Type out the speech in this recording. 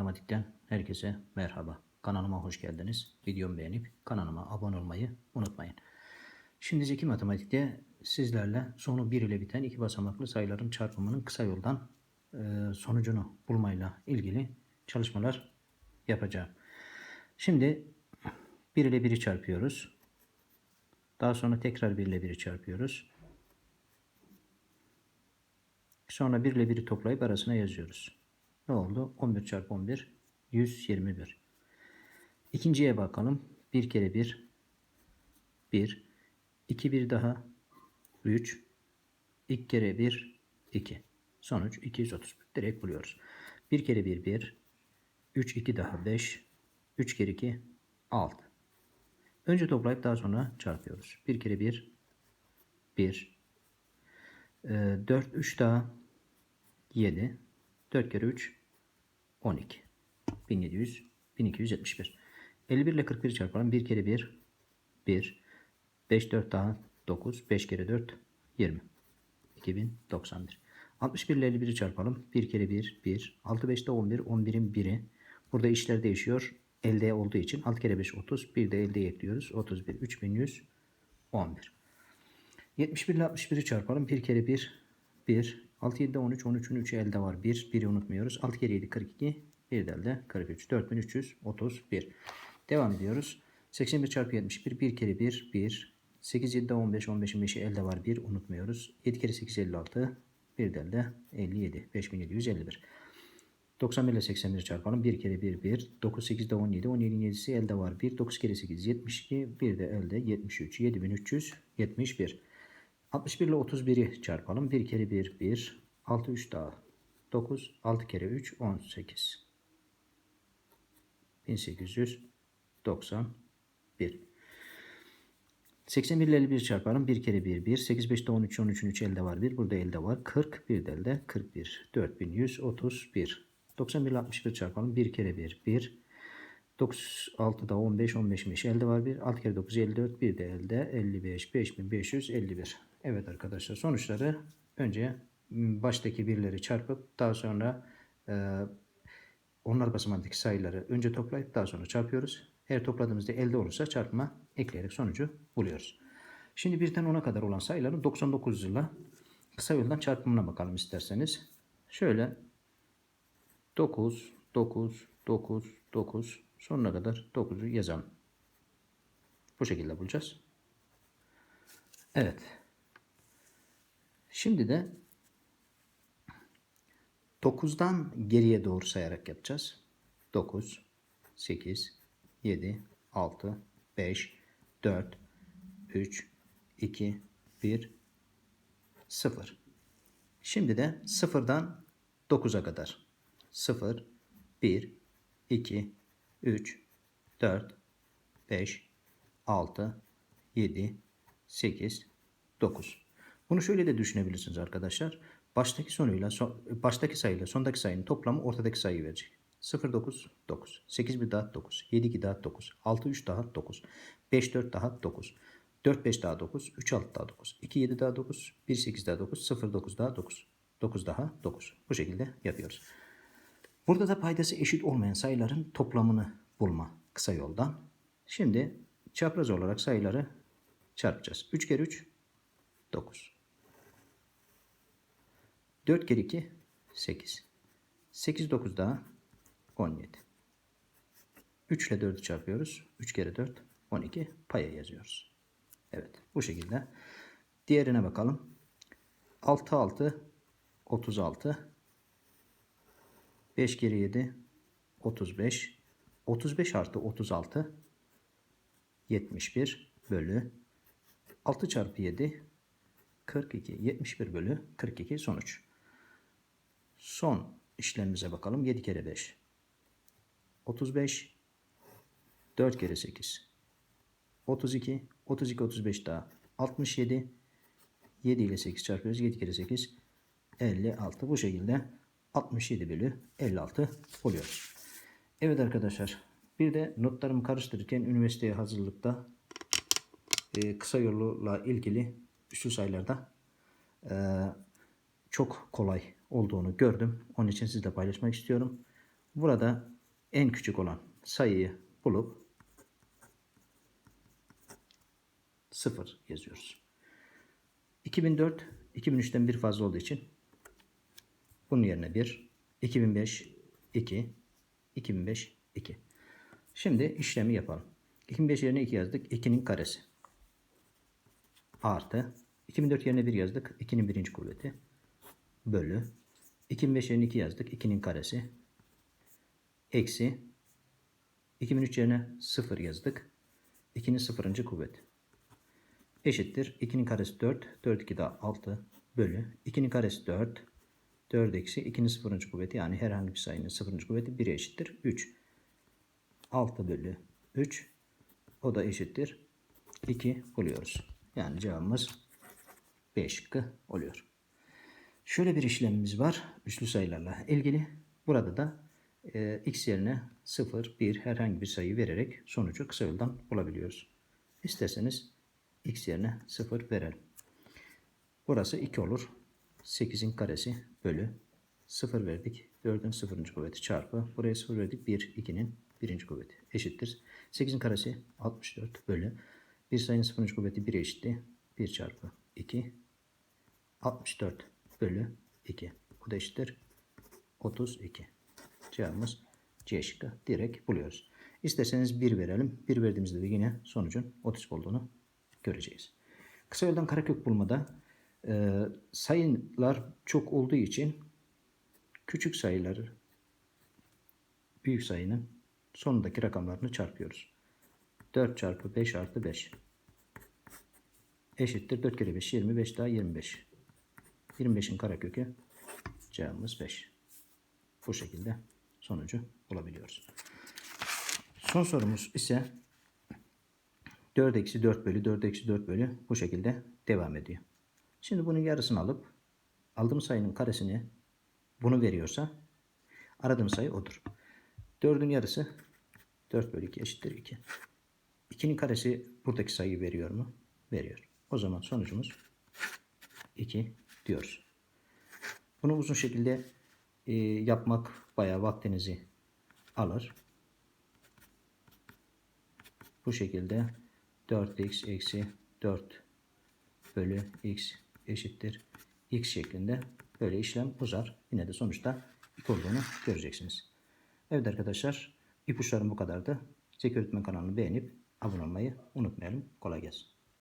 Matematik'ten herkese merhaba. Kanalıma hoş geldiniz. Videomu beğenip kanalıma abone olmayı unutmayın. Şimdi Zeki Matematik'te sizlerle sonu 1 ile biten iki basamaklı sayıların çarpımının kısa yoldan e, sonucunu bulmayla ilgili çalışmalar yapacağım. Şimdi 1 ile 1'i çarpıyoruz. Daha sonra tekrar 1 ile 1'i çarpıyoruz. Sonra 1 ile 1'i toplayıp arasına yazıyoruz. Ne oldu? 11 çarpı 11 121. İkinciye bakalım. 1 kere 1 1 2 bir daha 3 2 kere 1 2 sonuç 230 direkt buluyoruz. 1 kere 1 1 3 2 daha 5 3 kere 2 6 Önce toplayıp daha sonra çarpıyoruz. 1 kere 1 1 4 3 daha 7 4 kere 3 12 1700 1271 51 ile 41 çarpalım. 1 kere 1 1 5 4 daha 9 5 kere 4 20 2091 61 ile 51'i çarpalım. 1 kere 1 1 6 5 de 11 11'in 1'i burada işler değişiyor. elde olduğu için 6 kere 5 30 bir de elde ekliyoruz 31 3100 11 71 ile 61'i çarpalım. 1 kere 1 1 6 7 13 13'ün 3'ü elde var. 1 1'i unutmuyoruz. 6 kere 7 42 bir de elde 43 4331 devam ediyoruz. 81 çarpı 71 1 kere 1 1 8 7 15 15'in 5'i elde var. 1 unutmuyoruz. 7 kere 8 56 bir de elde 57 5751 91 ile 81 çarpalım. 1 kere 1 1 9 8 de 17 17'nin 7'si elde var. 1 9 kere 8 72 bir de elde 73 7371 61 ile 31'i çarpalım. 1 kere 1 1. 6 3 daha 9. 6 kere 3 18. 1891. 81 ile 51 çarpalım. 1 kere 1 1. 8 5 de 13 13'ün 3 elde var 1. Burada elde var 40. Bir de elde 41. 4131. 91 ile 61 çarpalım. 1 kere 1 1. 9 6 da 15 15 5 elde var 1. 6 kere 9 54. Bir de elde 55 5551. Evet arkadaşlar sonuçları önce baştaki birleri çarpıp daha sonra e, onlar basamağındaki sayıları önce toplayıp daha sonra çarpıyoruz. Eğer topladığımızda elde olursa çarpma ekleyerek sonucu buluyoruz. Şimdi birden 10'a kadar olan sayıların 99 ile kısa yoldan çarpımına bakalım isterseniz. Şöyle 9, 9, 9, 9 sonuna kadar 9'u yazalım. Bu şekilde bulacağız. Evet. Şimdi de 9'dan geriye doğru sayarak yapacağız. 9, 8, 7, 6, 5, 4, 3, 2, 1, 0. Şimdi de 0'dan 9'a kadar. 0, 1, 2, 3, 4, 5, 6, 7, 8, 9. Bunu şöyle de düşünebilirsiniz arkadaşlar. Baştaki sonuyla son, baştaki sayıyla sondaki sayının toplamı ortadaki sayıyı verecek. 0 9 9 8 bir daha 9 7 2 daha 9 6 3 daha 9 5 4 daha 9 4 5 daha 9 3 6 daha 9 2 7 daha 9 1 8 daha 9 0 9 daha 9 9 daha 9 bu şekilde yapıyoruz. Burada da paydası eşit olmayan sayıların toplamını bulma kısa yoldan. Şimdi çapraz olarak sayıları çarpacağız. 3 kere 3 9 4 kere 2 8. 8 9 daha 17. 3 ile 4'ü çarpıyoruz. 3 kere 4 12 paya yazıyoruz. Evet bu şekilde. Diğerine bakalım. 6 6 36 5 kere 7 35 35 artı 36 71 bölü 6 çarpı 7 42 71 bölü 42 sonuç. Son işlemimize bakalım. 7 kere 5. 35. 4 kere 8. 32. 32 35 daha. 67. 7 ile 8 çarpıyoruz. 7 kere 8. 56. Bu şekilde 67 bölü 56 oluyor. Evet arkadaşlar. Bir de notlarımı karıştırırken üniversiteye hazırlıkta e, kısa yolla ilgili üstü sayılarda e, çok kolay olduğunu gördüm. Onun için sizle paylaşmak istiyorum. Burada en küçük olan sayıyı bulup 0 yazıyoruz. 2004 2003'ten bir fazla olduğu için bunun yerine 1 2005 2 2005 2 Şimdi işlemi yapalım. 2005 yerine 2 yazdık. 2'nin karesi. Artı. 2004 yerine 1 yazdık. 2'nin birinci kuvveti. Bölü. 2005 yerine 2 yazdık. 2'nin karesi. Eksi. 2003 yerine 0 yazdık. 2'nin sıfırıncı kuvveti. Eşittir. 2'nin karesi 4. 4 2 daha 6 bölü. 2'nin karesi 4. 4 eksi 2'nin sıfırıncı kuvveti yani herhangi bir sayının sıfırıncı kuvveti 1'e eşittir. 3. 6 bölü 3 o da eşittir 2 buluyoruz. Yani cevabımız 5 şıkkı oluyor. Şöyle bir işlemimiz var üslü sayılarla ilgili. Burada da e, x yerine 0, 1 herhangi bir sayı vererek sonucu kısa yoldan bulabiliyoruz. İsterseniz x yerine 0 verelim. Burası 2 olur. 8'in karesi bölü 0 verdik. 4'ün 0. kuvveti çarpı. Buraya 0 verdik. 1, 2'nin 1. kuvveti eşittir. 8'in karesi 64 bölü. Bir sayının 0. kuvveti 1 eşitti. 1 çarpı 2. 64 bölü 2. Bu da eşittir. 32. Cevabımız C şıkkı. Direkt buluyoruz. İsterseniz 1 verelim. 1 verdiğimizde de yine sonucun 30 olduğunu göreceğiz. Kısa yoldan karekök bulmada e, sayılar çok olduğu için küçük sayıları büyük sayının sonundaki rakamlarını çarpıyoruz. 4 çarpı 5 artı 5 eşittir 4 kere 5 25 daha 25. 25'in karekökü cevabımız 5. Bu şekilde sonucu bulabiliyoruz. Son sorumuz ise 4 eksi 4 bölü 4 eksi 4 bölü bu şekilde devam ediyor. Şimdi bunun yarısını alıp aldığım sayının karesini bunu veriyorsa aradığım sayı odur. 4'ün yarısı 4 bölü 2 eşittir 2. 2'nin karesi buradaki sayıyı veriyor mu? Veriyor. O zaman sonucumuz 2 diyoruz. Bunu uzun şekilde e, yapmak bayağı vaktinizi alır. Bu şekilde 4x eksi 4 bölü x eşittir x şeklinde böyle işlem uzar. Yine de sonuçta 2 olduğunu göreceksiniz. Evet arkadaşlar ipuçlarım bu kadardı. Zeki Öğretmen kanalını beğenip abone olmayı unutmayalım. Kolay gelsin.